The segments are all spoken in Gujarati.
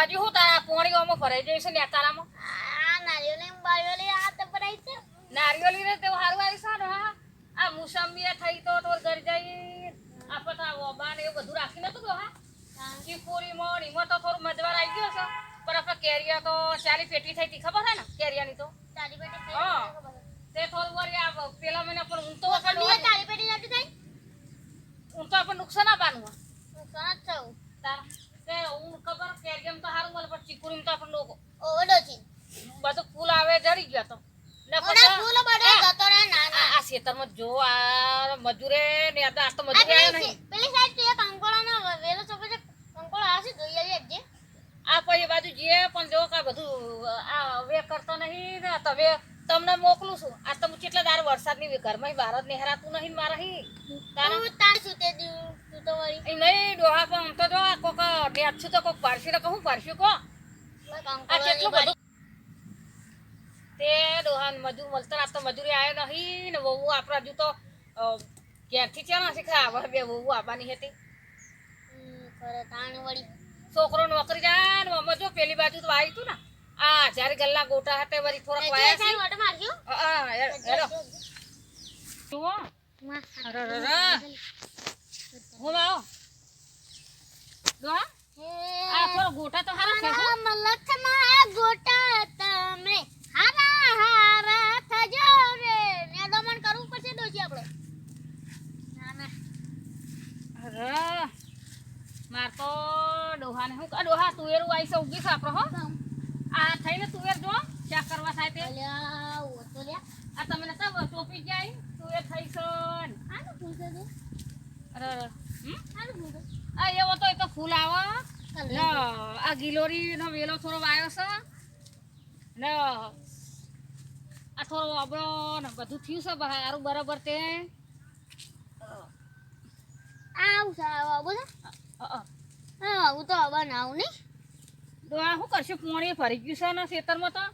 શાકભાજી હું તારા પોણીઓમાં ભરાઈ જઈશ ને તારામાં આ નારિયેળ બાયોલી આ તો ભરાય છે? નારિયેળી રે તે હારું આવી સારું હા આ મુસંબી થઈ તો તો ઘર જઈ આ તો આ વબા ને એવું બધું રાખી નતું તો હા. ચીકુરી મોણ એમાં તો થોડું મજવાર આવી ગયો છે પણ આપણે કેરિયા તો ચાલી પેટી થઈ હતી ખબર છે ને કેરિયાની તો? ચાલી પેટી હા. તે થોડું વળી આ પેલા મહિના પણ હું તો તો આપણને તમે તારી પેટી નથી થઈ ઊંઘ તો આપણને નુકસાન આપવાનું હોય. નુકસાન જ થયું તાર તે ઊંઘ ખબર કેરિયમ તો સારું મળે પણ ચીકુરી તો આપણને લોકો ઓડો છે બધું ફૂલ આવે જડી ગયા તો ને ઓડા પછી ફૂલ બધે જતો રહે ના આ ના આ જો આ મજૂરે ને આ તો આજ તો મજૂરે આવ્યો નહીં. પેલી સાઈડથી એક અંકોળાનો વેલો ચોપે છે. કંકોળો આવશે જોઈ આવી જે આ પછી બાજુ જે પણ જો કા બધું આ હવે કરતો નહીં ને તમે તમને મોકલું છું. આ તો હું કેટલા દાર વરસાદની ઘરમાં જ નિહરાતું નહીં મારા હી. તારા તું તાર સુતે દઉં તું તો વળી. એ નહીં ડોહા પણ આમ તો જો કોક ડેટ છું તો કોક પારસી તો કહું પારસી કો આ કેટલું બધું તે ડોહા મજૂર મળતા આ તો મજૂરી આવ્યો નહીં ને વહુ આપણા હજુ તો ક્યાંથી ને શીખા? આવે બે વહુ આવવાની હતી. છોકરો નોકરી જાય ને અમે જો પેલી બાજુ તો આવી તું ને. આ જ્યારે ગલ્લા ગોટા હતા વળી થોડાક વાયા છે. હા, હા, હેડો, હેડો. જુઓ. હું આવો ડોહા આ થોડો ગોટા તો હારા છે મલક છે મારા ગોટા તમે હારા હારા થજો રે ને દમણ કરવું પડશે દોશી આપણે ના ના અરે માર તો ડોહાને હું આ ડોહા તુવેરું છે ઉગી છે આપણો હો. આ થઈને તુવેર જો ચેક કરવા થાય તે? અલ્યા ઓ તો લ્યા. આ તમે નતા ટોપી જાય તુવેર થઈ છે. ને. આનું પૂછે છે અરે. હમ? આનું પૂછે આ એવો તો એ તો ફૂલ આવે. કલ્લે આ ગિલોરી નો વેલો થોડો વાયો છે. ને આ થોડો અબળો ને બધું થયું છે સારું બરાબર તે. આવું છે આવું બોલે. અ, અ. હા આવું તો બનાવું નહીં. ડોહા શું કરશે? પોણી ફરી ગયું છે ને ખેતરમાં તો?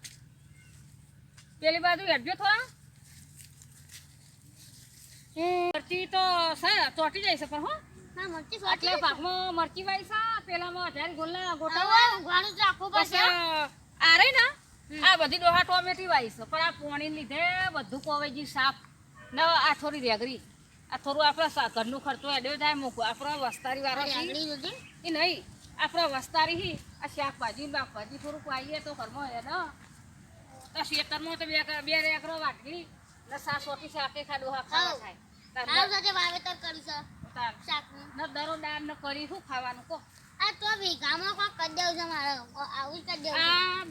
પેલી બાજુ હેડજો થોડા. મરચી તો ચોટી જાય છે પણ હું. મરચી એટલે પાકમાં મરચી છે પેલામાં બસ પડશે આ રહી ને આ બધી ડોહા ટોમેટી વાઈ છે પણ આ પોણી લીધે બધું કોવેજી સાફ ને આ થોડી રેગરી આ થોડું આપણે ઘરનું ખર્ચો એડ્યો થાય મૂકવું આપણો વસ્તારી વાળો એ નહીં આપણે વસ્તારી હી આ શાકભાજી બાકભાજી થોડુંક વાઈએ તો ઘરમાં હે ને તો ખેતરમાં તો બે બે એકરો વાટલી ને સા સોટી શાકે ખા હા ખાવા થાય. વાવેતર કરી છે દરો દાન ને કરી શું ખાવાનું કહો. આ તો વીઘામાં કોક કરી દેવું છે મારે. આવું કરી દેવું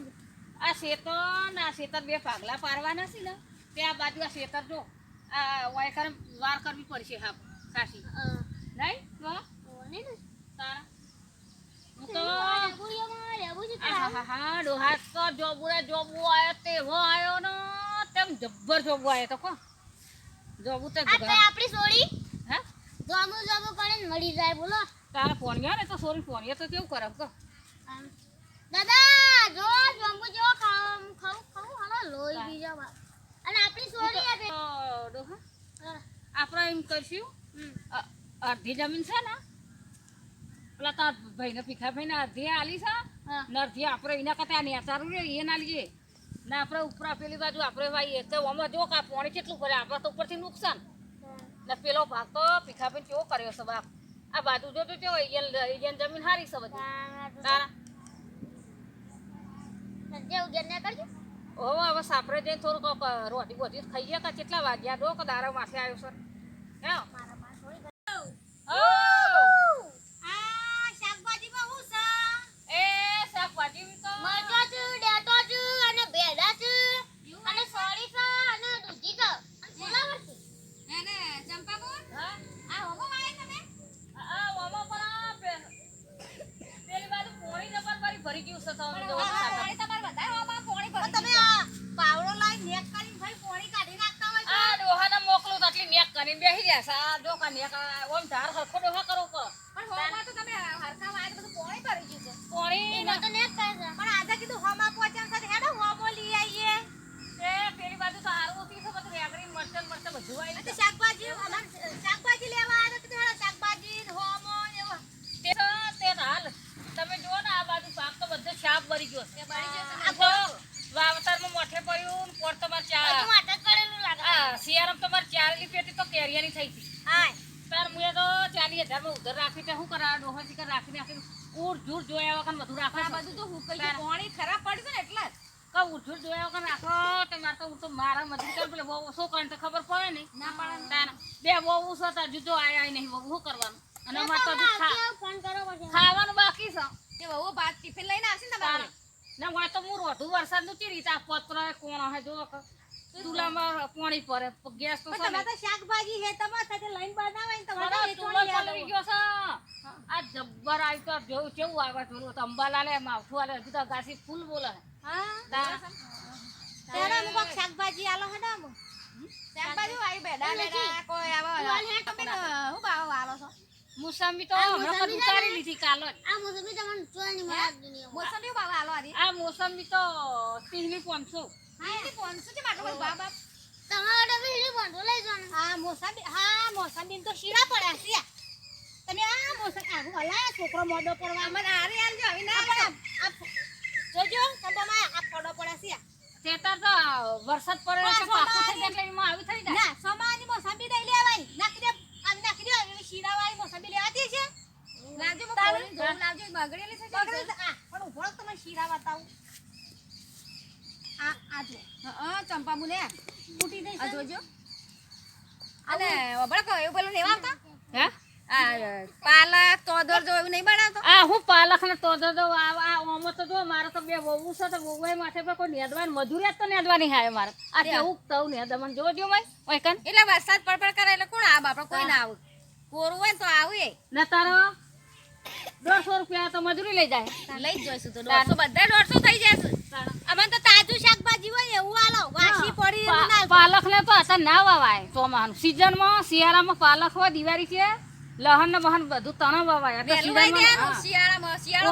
આ શેતર ના શેતર બે પાગલા પારવાના છે ને. તે આ બાજુ આ શેતર જો. આ વાય વાર કરવી પડશે હા ખાસી નહીં? તો? ઓને ને. તારા. હું તો હા હા હા ડોહા તો જોબુરા જોબુ આયો તેવો આયો ને તેમ જબ્બર જોબુ આયો તો કો. જોબુ તો આપણી સોળી. હે? જોમું જોમું કરે મળી જાય બોલો. તારા ફોન ગયા ને તો સોરી ફોન એ તો કેવું કરે કો. દાદા જો જોમું જો ખાવ ખાવ ખાવ હાલો લોહી બીજા અને આપણી સોરી આપે. આપણે એમ કરશું. અડધી જમીન છે ને પેલા તાર ભાઈને ભીખા ભાઈને અડધી આલી છે ને અડધી આપણે એના કરતા નેચારું રે એ ના લઈએ ને આપણે ઉપર પેલી બાજુ આપણે વાઈએ તો અમે જો કા પાણી કેટલું ભરે આપણે તો ઉપરથી નુકસાન. ને પેલો ભાગ તો ભીખાભાઈ કેવો કર્યો છે બાપ. આ બાજુ જો અહીંયા જમીન હારી છે બધી. તારા જેવું જેને કરજો. હવે હવે સાપરે જઈને થોડુંક રોટી બોટી ખાઈએ કે? કેટલા વાગ્યા? દો કે દારો માથે આવ્યો છે. હે? અને તમે હરખા ને આ બાજુ પાક તો બધો શાપ ભરી ગયો છે. ભરી ગયો છે વાવતરમાં મોઠે પડ્યું તમારે ચાર શિયાળામાં તમારે ચારેલી પેટી તો કેરિયાની થઈ હતી. હા તાર ચાલી હજારમાં ઉધર રાખી તે શું કરાવે? ડોહો શીખર રાખી રાખી ઉર જૂર જોયા વગર બધું રાખો આ બધું તો હું કઈ પાણી ખરાબ પડશે ને એટલે જ. કા ઉઠું જોયા વગર રાખો? તો મારે તો હું તો મારા મજૂરી કરે પેલે બહુ શું કરે તો ખબર પડે નહીં ના પડે તાન બે બહુ છો તાર જુદો આયા નહીં. બહુ શું કરવાનું? અને તો ખાવાનું બાકી છે. તે વહુ ભાત ટિફિન લઈને આવશે ને તમારે? ના હોય તો હું રોધું વરસાદનું ચી રીતે આ પત્ર કોણ હે જો ચૂલામાં પાણી પડે ગેસ તો પણ છે ને. તમારે તો શાકભાજી હે તમારે સાથે લઈને બનાવાય ને તમારે તો ચૂલો વેચવાની ગયો છે. આ જબ્બર આવી તો જેવું કેવું આવે જોયું તો અંબાલાલે માવઠું આલે હજુ તો ગાસી ફૂલ બોલે. હા. તાર ત્યારે કોક શાકભાજી આલો હેડો અમુક. શાકભાજી આવી બેડા બેડા કોઈ આવો તમે હું ભાવ આલો છો? મોસંબી તો હમણાં ઉતારી લીધી કાલો આ મોસમી તમને ચોરાની મળે જ નહીં મોસંબી ભાવ આલો આ મોસંબી તો તીની પાંચસો. છે છે છોકરો મોડો પડવા મને આરે આલજો આવી ના પડે આ જોજો તમારે આ પડો પડ્યા છે તેતાર તો વરસાદ પડે પણ એટલે પાકું થઈ જાય એટલે એમાં આવી થઈ જાય. ના સોમાની મોસંબી દઈ લેવાય. નાખી દે આમ નાખી દે એવી શીરા વાળી મોસંબી લેવાતી છે. લાવજો મો કોળી ધોળ લાવજો બગડેલી છે. આ પણ ઊભો તમે શીરા બતાવું હા ચંપા મુને ફૂટી દઈ આ જોજો. અને ઓબળકો એવું પેલું નહીં આવતા હે? પાલક તોદર જો એવું નહીં બનાવતો? આ હું પાલક ને તોદર જો આ આ ઓમો તો જો મારે તો બે વહુ છે તો વહુ માથે પર કોઈ નેદવાની મજૂરી જ તો નેદવાની હાય મારે. આ કેવું તવ નેદમન જોજો ભાઈ ઓય કન એટલે વરસાદ પડપડ પડ કરે એટલે કોણ આવે? આપણે કોઈ ના આવું. કોરું હોય તો આવે ને તારો દોઢસો રૂપિયા તો મજૂરી લઈ જાય. લઈ જ જોઈશું તો દોઢસો બધા દોઢસો થઈ જશે અમે તો તાજું શાકભાજી હોય ને એવું આલો વાસી પડી એવું ના પા- પાલક ને ના વવાય. ચોમાનું સિઝનમાં શિયાળામાં પાલક હોય દિવાળી છે લહન ને બહન બધું તણ વવાય. શિયાળામાં શિયાળો.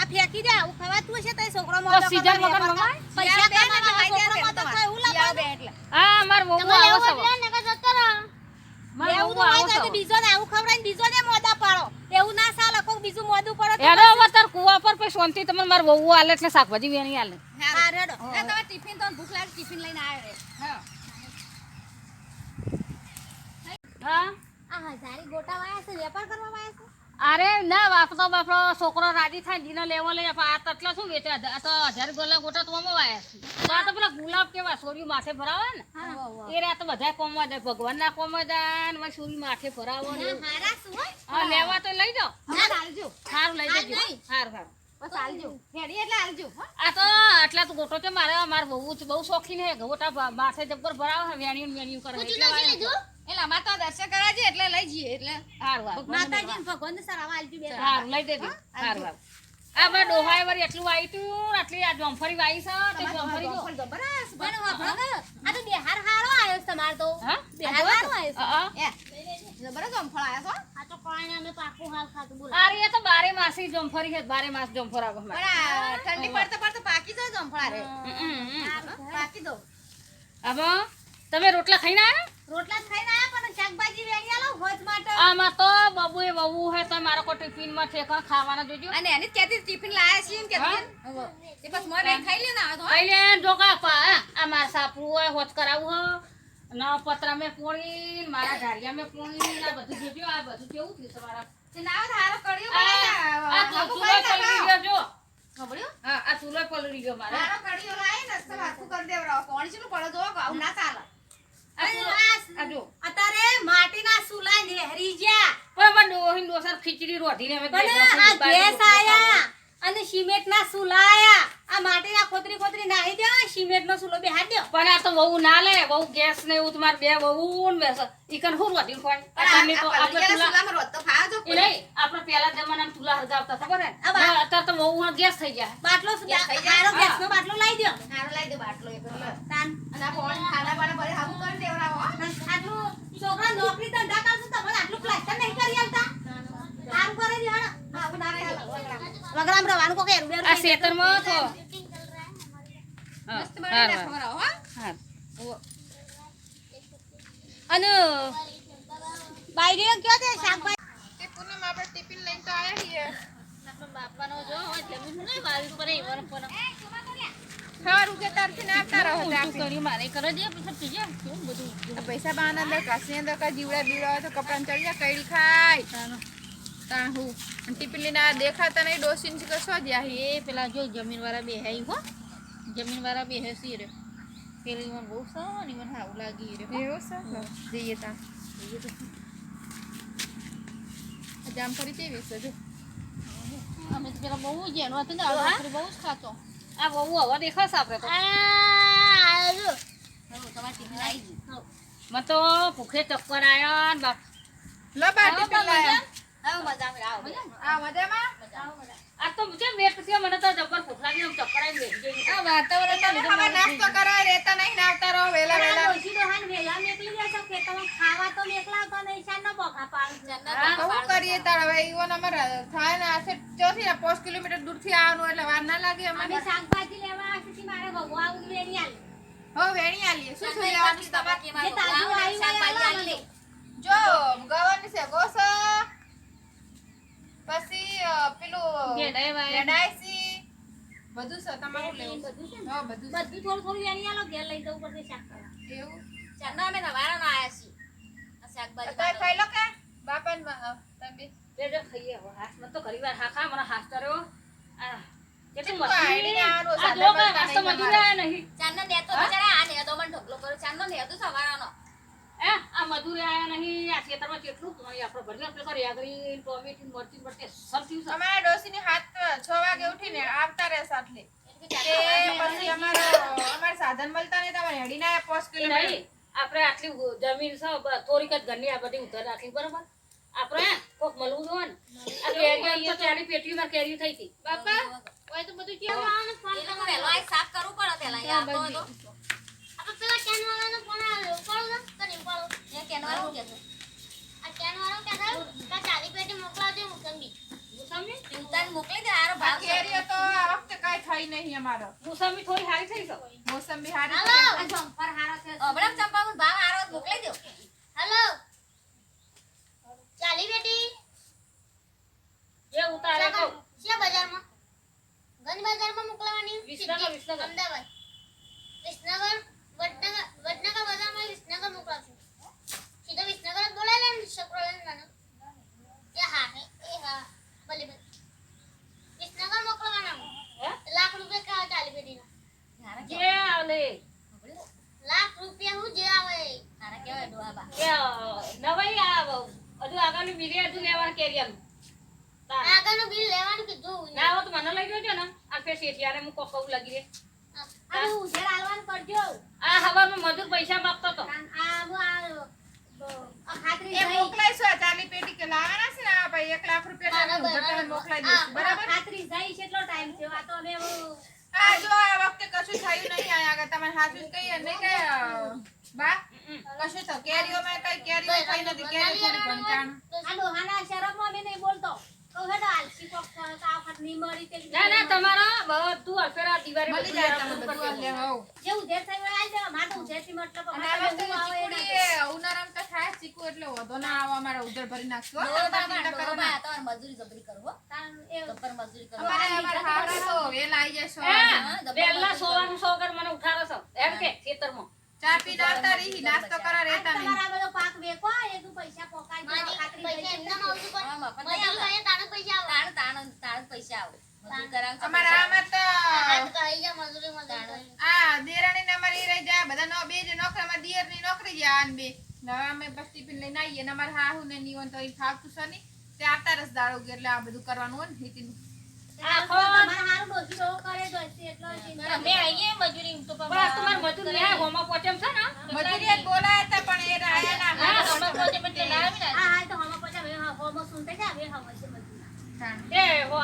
આ ફેંકી દે આવું ખવાતું હશે છોકરો મોટો સીઝન વગર વેપાર વવાય? કરે. પૈસા કમાવા છોકરો થાય એવું શિયાળો એટલે. હા માર વહુ તમારે આવે એવું છે એવું તો આવે હોય બીજો ને આવું બીજો ને મોદા પાડો. એવું ના ચાલે કોક બીજું મોઢું પડે તો હેડો તાર કુવા પર પછી શાંતિ તમને માર વહુ આલે એટલે શાકભાજી વેણી આલે. હા રેડો તમે ટિફિન તો ભૂખ લાગે ટિફિન લઈને આવે હા? આ હજારી ગોટા વાયા છે વેપાર કરવા વાયા છે? અરે ના વાપરો બાપડો છોકરો રાજી થાય જીને લેવો લઈ આ તટલા શું વેચે તો હજાર ગોલા ગોટા તો અમે વાયા છે. તો આ તો પેલા ગુલાબ કેવા સોરી માથે ભરાવે ને? એ રાત તો બધા કોમવા દે ભગવાન ના કોમવા દે ને સોરી માથે ભરાવો ને હા લેવા તો લઈ જાઓ. સારું લઈ જજો સારું સારું બસ હાલજો. હેડી એટલે હાલજો આ તો આટલા તો ગોટો છે મારે મારે બહુ જ બહુ શોખીન હે ગોટા માથે જબ્બર ભરાવે છે વેણ્યું ને વેણિયું કરે. એટલે અમારે તો દર્શન કરવા એટલે લઈ જઈએ એટલે સારું સારું માતાજી ભગવાન ને સરાવા આલજો બે સારું લઈ દેજો. સારું સારું આ મારે ડોહાએ એટલું વાઈ આટલી આ જોમફળી વાઈ છે તે જોમફળી જો. બરાબર પણ આ તો બિહાર હારો આવ્યો છે તમારે તો. હા? બિહાર હારો આવ્યો છે. અ, અ. એ છો? આ તો કોઈને અમે પાકું હાલ ખાતું બોલો. આ એ તો બારે માસી જોમફળી છે બારે માસ જોમફળ આવે પણ ઠંડી પડતા પડતા પાકી જાય જમફળા. પાકી દો હવે તમે રોટલા ખાઈને આવ્યા રોટલા ખાઈને આયા પણ શાકભાજી વેણી આલો હોજ માટે આમાં તો બબુ એ બહુ હે તો મારો કોઈ ટિફિનમાં ઠેકા ખાવાના જોજો અને એની જ ટિફિન લાયા છીએ એમ કહેતી એ બસ મોય ખાઈ લે ને તો, હો. કઈ જો પા આ માર સાપુ હોય હોચ કરાવું હો ના પતરા મેં પોણી મારા ઢાળિયા મેં પોણી આ બધું જોજો આ બધું કેવું થયું તમારા ના આવે તો આ બનાવી આ નાખો. ચૂલો પલળી ગયો જો ખબર્યું? હા આ ચૂલો પલળી ગયો મારે ને તો હાથું કરી. પાણી ચેટલું પડે જોવો આવું ના ચાલે. અત્યારે માટીના સુલા નેહરી બરાબર ડોહીન ડોસર ખીચડી પણ આ બાજુ ગેસ આયા. અને સિમેન્ટ ના સુલાયા. આ માટીના ખોતરી ખોતરી નાહી દે સિમેન્ટ નો સુલો બેહાડ દે. પણ આ તો બહુ ના લે બહુ ગેસ ને એવું તમારે બે બહુ ને બેસ ઈકન હું રોટી ખોય આપણે તો આપણે ચૂલા એ નહીં આપણે પેલા જમાનામાં ચૂલા હરગાવતા ખબર હે? આ અત્યારે તો બહુ ગેસ થઈ જાય બાટલો ગેસ થઈ દે. હારો હા. દે બાટલો લાવી દો દેવરાવો આટલું છોકરા નોકરી ધંધા કરશે તો આટલું પ્લાસ્ટર નહીં કરી આલતા કામ કરે છે હા અને કે તારથી ના મારે કરો દે પછી પીજો. પૈસા બહાના અંદર કાશી અંદર જીવડા બીવડા તો કપડાં ચડી જાય કઈ ખાય. તાનો. તાણ હું. અને ટિપલી ના દેખાતા નહીં ડોસીન છે કશો જ્યાં એ પેલા જો જમીન વાળા બે હે હો. જમીન વાળા બે હે સી રે. પેલી મને બહુ સારી મને સારું લાગી રે એવું છે? જઈએ ત્યાં જામફળી કેવી છે જો? અમે તો પેલા બહુ જ એનો હતો ને આ હા? છોકરી બહુ જ ખાતો આ બહુ હવે દેખાશે આપણે તો. આ જો. તમારી ટીફિન આવી ગયું મને તો ભૂખે ચક્કર આવ્યા ને બાપ. લો બા ટિફિન લાયા. કિલોમીટર દૂરથી આવવાનું એટલે વાર ના લાગે અમે અમારે શાકભાજી લેવા આવું વેરી આલે હો વેણી આલીએ શું શું લેવાનું આલો. જો ગવાની છે ગોસ પછી પેલું વાય. બધું છે તમારે લેવું બધું છે ને? હા બધું બધું થોડું થોડું આલો ઘેર લઈ જવું પડશે શાક કરવા એવું? અમે નવારાના આયા છીએ. શાકભાજી ખાઈ લો કે બાપા ને તમે. તે ખાઈએ હવે. હાથ મને તો ઘણી વાર હા ખા મને હાથ કર્યો આ કેટલી મસ્તી આ જો સાદા કે મળતા હાથ તો નહીં મજૂર આયા નહીં. ચાંદા ને તો બિચારા આ ને તો મને ઢગલો કર્યો. ચાંદો ને તો સવારાનો. એ આ મજૂર આયા નહીં આ ખેતરમાં કેટલું આપણે ભરી આપણે કરી આગળ ટોમેટી મરચી મરચી સર અમારા ડોસીની હાથ છ વાગે ઉઠીને આવતા રહે સાથે. કે પછી અમારો અમારે સાધન મળતા નહીં તમારે હેડીને આયા પાંચ કિલોમીટર. આપણે આટલી જમીન છે થોડીક જ ઘરની આ બધી ઉધર રાખી બરોબર? આપણે કોક મળવું જોઈએ ને? આ કેરી અહીંયા તો ચાલી પેટીમાં કેરી થઈ હતી બાપા ઓય તો બધું કેવું આઈ સાફ કરવું પડે પહેલા પેલા કેન વાળાનો ફોન આવ્યો. ઉપાડો તો? તો ઉપાડો. એ કેનવાળો શું કહેતો? આ કેન વાળો કહેતા કે આ ચાલી પેટી મોકલાવજો મોસંબી. મુસામી ચિંતાને મોકલી દે હારો ભાવ. કેરીઓ તો આ વખતે કાંઈ થઈ નહીં અમારો મુસામી થોડી હારી થઈ છે મોસંબી હારી હાલો. આ જમ્પર હારો છે હમણાં ચંપાનો ભાવ હારો મોકલી દો હાલો. ચાલી પેટી એ ઉતારે તો શિયા બજારમાં ગંજ બજારમાં મોકલવાની વિસનગર, વિસનગર. અમદાવાદ વિસનગર હા હે હા? હું. હે? હું આગળની બિલ લેવાનું કીધું ના હોય તો મને લઈ જજો ને. આ ફેર શેઠિયારે હું કોકવું લગી લાગી રે આ હું ઉછેર કરજો. આ હવામાં મજૂર પૈસા માગતો તો. આ આ આ ખાતરી એ મોકલાઈશું આ ચાલી પેટી કે લાવવાના છે ને આ ભાઈ એક લાખ રૂપિયા બરાબર, મોકલાઈ દઈશું બરાબર? ખાતરી થઈ કેટલો ટાઈમ થયો. આ તો હવે આ જો આ વખતે કશું થયું નહીં આયા આગળ. તમારે હાચું કહીએ. નહીં કે બા કશું તો કેરીઓમાં કઈ કેરીઓ થઈ નથી કેરીઓ ઘણી આ ડોહાના શરમમાં અમે નહીં બોલતો. ના ના તમારા બધું અફેરા દિવાળી મળી જાય તમે બધું આ લેવા જે ઉધેર થઈ હોય જાવ મારે તો ઉધેરથી મતલબ અમારે વખતે તો આવે એ ચીકુડી એ ઉનાળામાં તો થાય જ એટલે વધો ના આવે અમારે ઉધર ભરી નાખશો. હો. તમે ચિંતા કરો ના. મજૂરી જબરી કરવો તાન એ મજૂરી કરો અમારે અમારે હાવડા તો વેલા જશો. સોવાનું સો કર મને ઉઠાડો છો એમ કે ખેતરમાં. ચા પીને આવતા રહી નાસ્તો કરા રહેતા નહીં. તમારા બધો પાક વેકો એ તું પૈસા પોકાઈ દો ખાતરી પૈસા એમના જશે. માં આવતું હા, મફત પણ મને આવું આવતા. તાણ પૈસા આવે. તાણ તાણ તાણ પૈસા આવે. મજૂરી કરાવે તો અમારે આમાં તો કહી જા મજૂરી મજૂરી આ દેરાણી ને અમારી રહી જાય બધા નો બે જે નોકરીમાં દિયરની નોકરી જાય આન બે. ને અમે બસ ટિફિન લઈને આવીએ ને અમારે હાહુ ને નીવન તો એ ફાવતું છે નહીં. તે આવતા રસ દાડો એટલે આ બધું કરવાનું હોય ને નીતિનું તમારે કરે હા, હા હા હો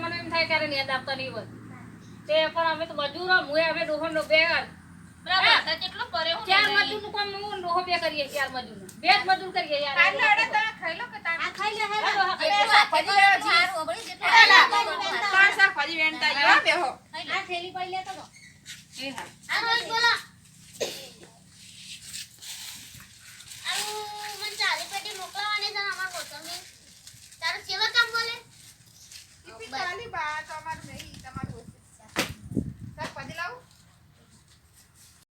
મને એમ થાય ત્યારે નેદ આપતા નહીં તે પણ અમે તો મજૂર મુએ અમે ડોહો નો બે બરાબર કેટલો પરે હું ચાર મજૂરનું કામ હું ડોહો બે કરીએ ચાર મજૂર બેજ મજૂર કરીએ યાર. આ લડે તો ખાઈ લો. કે કામ બોલે? ઈપી બા તમાર નહીં તમારું ગોતમી શાકભાજી લાવું?